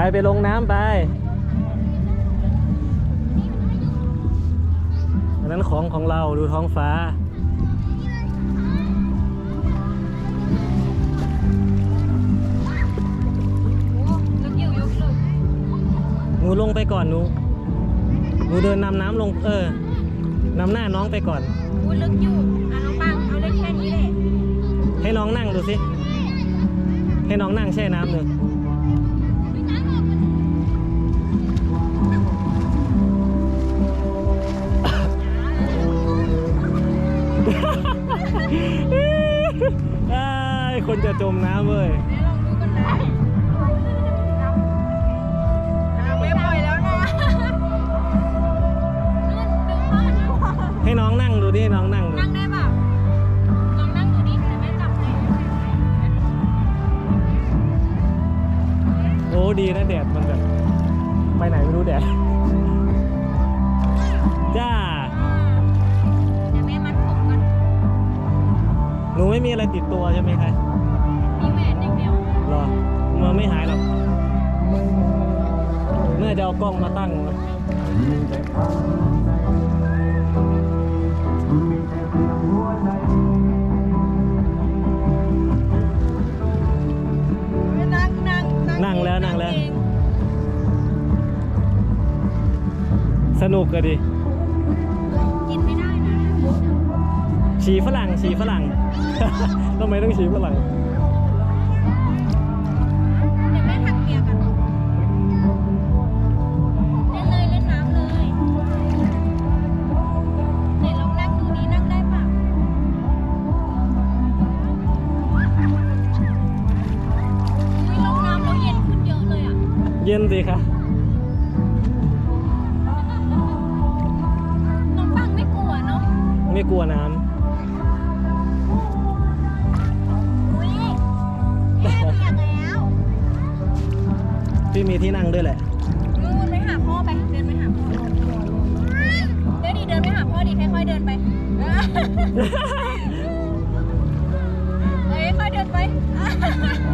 ไปไปลงน้ำไปอันนั้นของของเราดูท้องฟ้าลึกอยู่ลึกลึกหนูลงไปก่อนหนู หนูเดินนำน้ำลง เออนำหน้าน้องไปก่อนอุ้ยลึกอยู่อะน้องปังเอาเล่นแค่นี้แหละให้น้องนั่งดูสิ ให้น้องนั่งแช่น้ำดูอ้ คนจะจมน้ำเว้ยแม่ลองดูกันนะอะไม่ปล่อยแล้วนะดึงพ่อดึงพ่อให้น้องนั่งดูดิให้น้องนั่งดูนั่งได้ป่ะลองนั่งดูดิเดี๋ยวแม่จับให้โอ้ดีนะแดดมันแบบไปไหนไม่รู้แดดจ้าเดี๋ยวแม่มัดผมกันหนูไม่มีอะไรติดตัวใช่ไหมคะ รอมันไม่หายหรอกเมื่อจะเอากล้องมาตั้งนะนั่งนั่งนั่งแล้วนั่งแล้วเองสนุกกันดิกินไม่ได้นะ ฉีฝรั่งฉีฝรั่ง ทำไมต้องฉีฝรั่ง เย็นสิคะน้องปังไม่กลัวเนาะไม่กลัวน้อุ้ยแม่เปียกแล้วำพี่มีที่นั่งด้วยแหละ นู่นไปหาพ่อไป เดินไปหาพ่อเดินดิเดินไปหาพ่อดิค่อยๆเดินไปเอ้ยค่อยเดินไป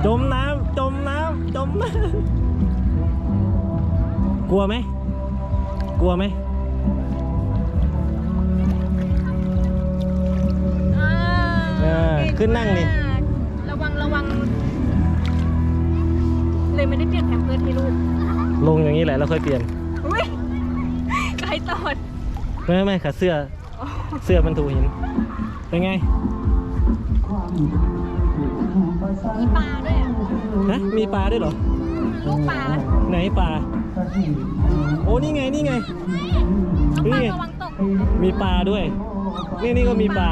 จมน้ำจมน้ำจมน้ำก ลัวไหม กลัวไหมอ่าเออขึ้นนั่งดิ ระวังระวัง เลยไม่ได้เปลี่ยนแพมเพิร์สให้ลูกลงอย่างนี้แหละแล้วค่อยเปลี่ยน อุ้ยไกลตอดไม่ไม่ค่ะเสื้อ เสื้อมันถูกหิน เป็นไง มีปลาด้วยอะฮะ มีปลาด้วยเหรอ ลูกปลา ไหนปลา โอ้นี่ไงนี่ไงน้องปลานี่ไงระวังตกมีปลาด้วย นี่นี่ก็มีปลา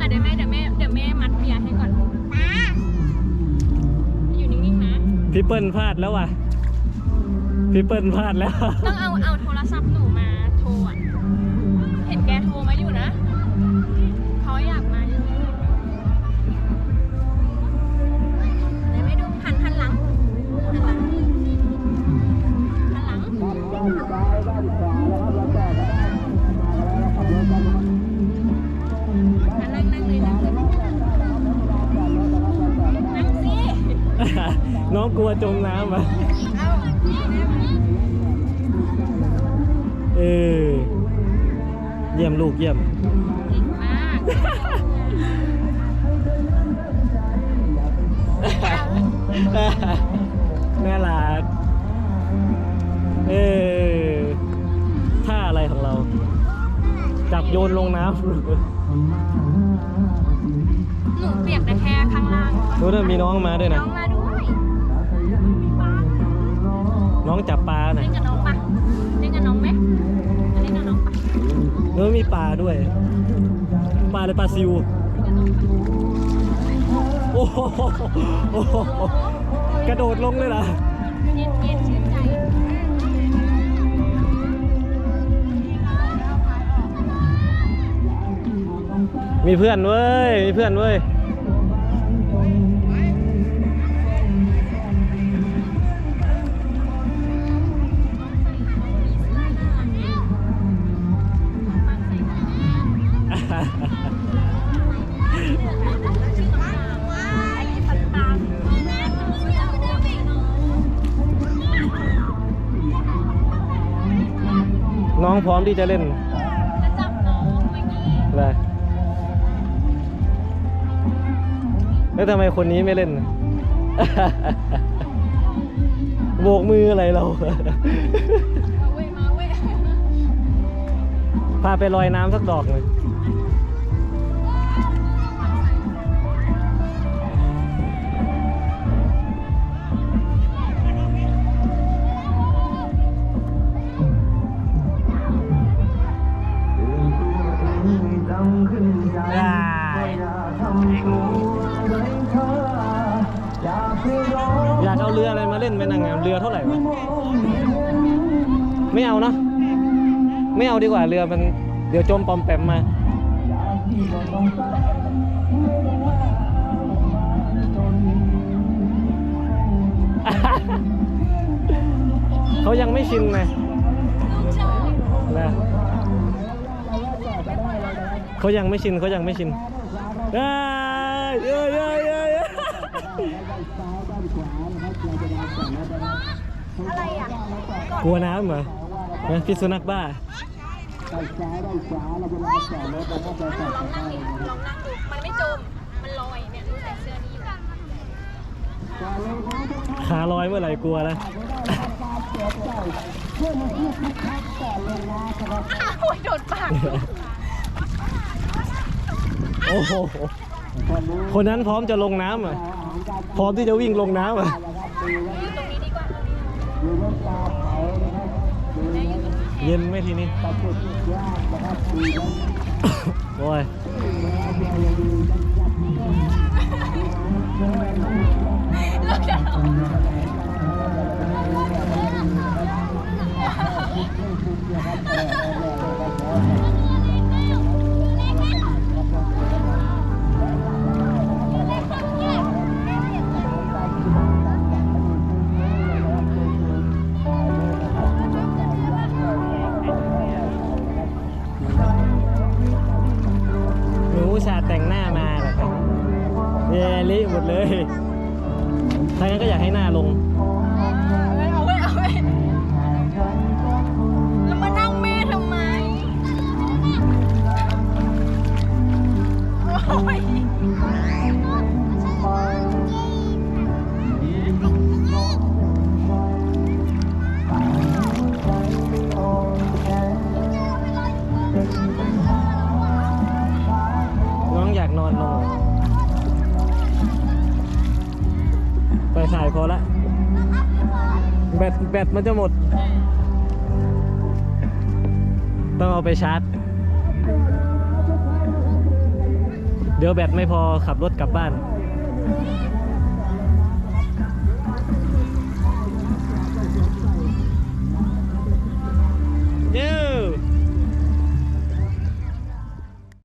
อะเดี๋ยวแม่เดี๋ยวแม่เดี๋ยวแม่มัดเบียร์ให้ก่อนปลาอยู่นิ่งๆนะ พี่เปิ้ลพลาดแล้วว่ะ พี่เปิ้ลพลาดแล้ว ต้องเอาเอาโทรศัพท์หนูมาโท องกลัวจมน้ำอะเอานี่แม่มาเออเยี่ยมลูกเยี่ยมเก่งมากน่ารักเออท่าอะไรของเรา จับโยนลงน้หนูเปียกแต่แค่ข้างล่างำรู้นะมีน้องมาด้วยน้นะองมาด้วย น้องจับปลาหน่เล่อยนกับน้องปะเล่นกับน้องไหมเล่นกับน้องปะเออมีปลาด้วย ปลาเลยปลาซิว โอ้โหโอ้โหกระโดดลงเลยล่ะเย็นเย็นชื่นใจมีเพื่อนเว้ย มีเพื่อนเว้ย องพร้อมที่จะเล่นจะจับน้องเมื่อกี้เลยแล้วทำไมคนนี้ไม่เล่น โบกมืออะไรเรา มาเว้ยมาเว้ยพาไปลอยน้ำสักดอกหนึ่ง อยากเอาเรืออะไรมาเล่นไหมนางงามเรือเท่าไหร่วะไม่เอาเนะไม่เอาดีกว่าเรือมันเดี๋ยวจมปอมแปมมาเขายังไม่ชินไงนะเขายังไม่ชินเขายังไม่ชินเอ้ยเอ้ยเอ้ยเอ้ยเอ้ยอะไรอะกลัวน้ำเหรอนะพิษสุนัขบ้าลองนั่งดูมันไม่จม มันลอยเนี่ยดูใส่เสื้อนี้อยู่ขาลอยเมื่อไหร่กลัวนะอ้าวโอ้ยโดนปากโอ้โหคนนั้นพร้อมจะลงน้ำอะ พร้อมที่จะวิ่งลงน้ำอะอยู่ตรงนี้ดีกว่าตรงนี้เย็นไหมทีนี้โอ้ย เยเละหมดเลยถ้างั้นก็อยากให้หน้าลง เอาไว้เอาไว้แล้วมานั่งแม่ทำไมโอ้ยน้องอยากนอนลง พอละ แบตแบตมันจะหมด ต้องเอาไปชาร์จ เดี๋ยวแบตไม่พอขับรถกลับบ้าน เย้